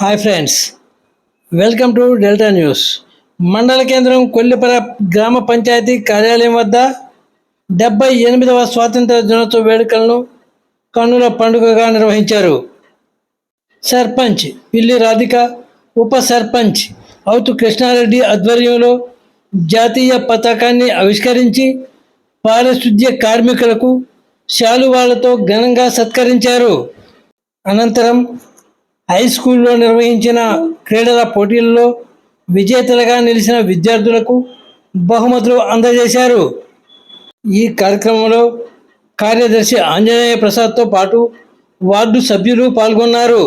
Hi friends. Welcome to Delta news. మండల కేంద్రం కొల్లిపర గ్రామ పంచాయతీ కార్యాలయం వద్ద డెబ్బై ఎనిమిదవ స్వాతంత్ర దినోత్సవ వేడుకలను కన్నుల పండుగగా నిర్వహించారు. సర్పంచ్ పిల్లి రాధిక ఉప సర్పంచ్ అవుతు కృష్ణారెడ్డి ఆధ్వర్యంలో జాతీయ పతాకాన్ని ఆవిష్కరించి పారిశుద్ధ్య కార్మికులకు శాలువాలతో ఘనంగా సత్కరించారు. అనంతరం హై స్కూల్లో నిర్వహించిన క్రీడల పోటీల్లో విజేతలుగా నిలిచిన విద్యార్థులకు బహుమతులు అందజేశారు. ఈ కార్యక్రమంలో కార్యదర్శి ఆంజనేయ ప్రసాద్తో పాటు వార్డు సభ్యులు పాల్గొన్నారు.